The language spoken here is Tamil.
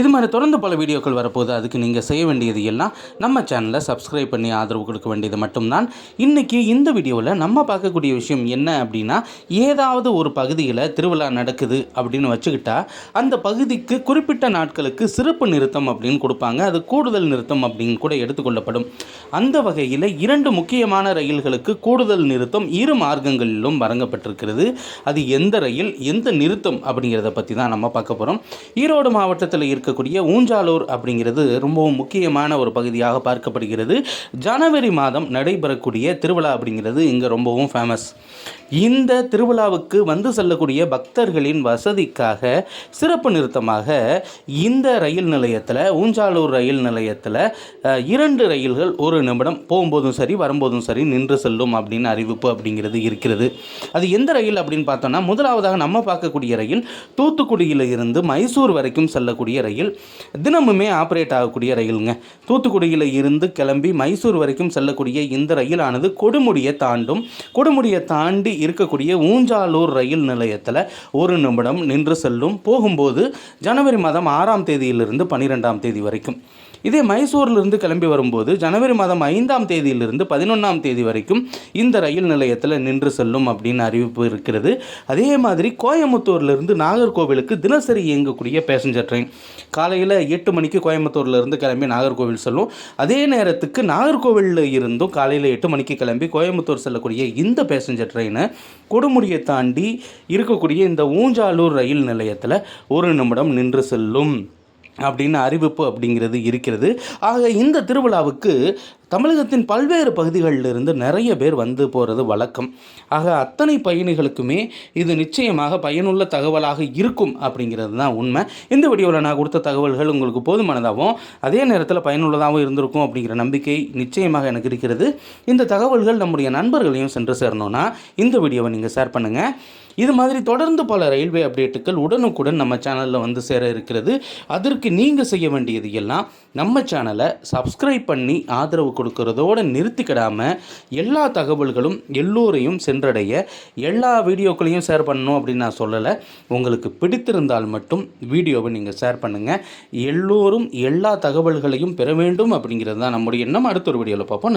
இது மாதிரி தொடர்ந்து பல வீடியோக்கள் வரப்போகுது. அதுக்கு நீங்கள் செய்ய வேண்டியது எல்லாம் நம்ம சேனலை சப்ஸ்கிரைப் பண்ணி ஆதரவு கொடுக்க வேண்டியது மட்டும்தான். இன்றைக்கி இந்த வீடியோவில் நம்ம பார்க்கக்கூடிய விஷயம் என்ன அப்படின்னா ஏதாவது ஒரு பகுதியில் திருவிழா நடக்குது அப்படின்னு வச்சுக்கிட்டா அந்த பகுதிக்கு குறிப்பிட்ட நாட்களுக்கு சிறப்பு நிறுத்தம் அப்படின்னு கொடுப்பாங்க. அது கூடுதல் நிறுத்தம் அப்படின்னு கூட எடுத்துக்கொள்ளப்படும். அந்த வகையில் இரண்டு முக்கியமான ரயில்களுக்கு கூடுதல் நிறுத்தம் இரு மார்க்கங்களிலும் வழங்கப்பட்டிருக்கிறது. அது எந்த ரயில் எந்த நிறுத்தம் அப்படிங்கிறத பற்றி தான் நம்ம பார்க்க போகிறோம் ஈரோடு மாவட்டத்தில் இருக்கக்கூடிய ஊஞ்சாலூர் அப்படிங்கிறது ரொம்பவும் முக்கியமான ஒரு பகுதியாக பார்க்கப்படுகிறது. ஜனவரி மாதம் நடைபெறக்கூடிய திருவிழா அப்படிங்கிறது இங்கே ரொம்பவும் ஃபேமஸ் இந்த திருவிழாவுக்கு வந்து செல்லக்கூடிய பக்தர்களின் வசதிக்காக சிறப்பு நிறுத்தமாக இந்த ரயில் நிலையத்தில் ஊஞ்சாலூர் ரயில் நிலையத்தில் இரண்டு ரயில்கள் ஒரு நிமிடம் போகும்போதும் சரி வரும்போதும் சரி நின்று செல்லும் அப்படின்னு அறிவிப்பு அப்படிங்கிறது இருக்கிறது. அது எந்த ரயில் அப்படின்னு பார்த்தோம்னா முதலாவதாக நம்ம பார்க்கக்கூடிய ரயில் தூத்துக்குடியில் இருந்து மைசூர் வரைக்கும் செல்லக்கூடிய ரயில். ரயில் தினமுமே ஆப்ரேட் ஆகக்கூடிய ரயிலுங்க. தூத்துக்குடியில் இருந்து கிளம்பி மைசூர் வரைக்கும் செல்லக்கூடிய இந்த ரயிலானது கொடுமுடியை தாண்டும் கொடுமுடியை தாண்டி இருக்கக்கூடிய ஊஞ்சாலூர் ரயில் நிலையத்தில் ஒரு நிமிடம் நின்று செல்லும். போகும்போது ஜனவரி மாதம் ஆறாம் தேதியிலிருந்து பன்னிரெண்டாம் தேதி வரைக்கும். இதே மைசூரிலிருந்து கிளம்பி வரும்போது ஜனவரி மாதம் ஐந்தாம் தேதியிலிருந்து பதினொன்றாம் தேதி வரைக்கும் இந்த ரயில் நிலையத்தில் நின்று செல்லும் அப்படின்னு அறிவிப்பு இருக்கிறது. அதே மாதிரி கோயம்புத்தூர்லேருந்து நாகர்கோவிலுக்கு தினசரி இயங்கக்கூடிய பேசஞ்சர் ட்ரெயின் காலையில் எட்டு மணிக்கு கோயம்புத்தூர்லேருந்து கிளம்பி நாகர்கோவில் செல்லும். அதே நேரத்துக்கு நாகர்கோவிலில் இருந்தும் காலையில் எட்டு மணிக்கு கிளம்பி கோயம்புத்தூர் செல்லக்கூடிய இந்த பேசஞ்சர் ட்ரெயினை கொடுமுடியை தாண்டி இருக்கக்கூடிய இந்த ஊஞ்சாலூர் ரயில் நிலையத்தில் ஒரு நிமிடம் நின்று செல்லும். அப்படின்னு அறிவிப்பு அப்படிங்கிறது இருக்கிறது. ஆக இந்த திருவிழாவுக்கு தமிழகத்தின் பல்வேறு பகுதிகளிலிருந்து நிறைய பேர் வந்து போகிறது வழக்கம். ஆக அத்தனை பயணிகளுக்குமே இது நிச்சயமாக பயனுள்ள தகவலாக இருக்கும் அப்படிங்கிறது தான் உண்மை. இந்த வீடியோவில் நான் கொடுத்த தகவல்கள் உங்களுக்கு போதுமானதாகவும் அதே நேரத்தில் பயனுள்ளதாகவும் இருந்திருக்கும் அப்படிங்கிற நம்பிக்கை நிச்சயமாக எனக்கு இருக்கிறது. இந்த தகவல்கள் நம்முடைய நண்பர்களையும் சென்று சேரணும்னா இந்த வீடியோவை நீங்கள் ஷேர் பண்ணுங்கள் இது மாதிரி தொடர்ந்து பல ரயில்வே அப்டேட்டுகள் உடனுக்குடன் நம்ம சேனலில் வந்து சேர இருக்கிறது. அதற்கு நீங்கள் செய்ய வேண்டியது எல்லாம் நம்ம சேனலை சப்ஸ்கிரைப் பண்ணி ஆதரவு கொடுக்கறதோடு நிறுத்திக்கிடாமல் எல்லா தகவல்களும் எல்லோரையும் சென்றடைய எல்லா வீடியோக்களையும் ஷேர் பண்ணணும் அப்படின்னு நான் சொல்லலை. உங்களுக்கு பிடித்திருந்தால் மட்டும் வீடியோவை நீங்கள் ஷேர் பண்ணுங்கள் எல்லோரும் எல்லா தகவல்களையும் பெற வேண்டும் அப்படிங்கிறது தான் நம்முடைய எண்ணம். அடுத்த ஒரு வீடியோவில் பார்ப்போம்.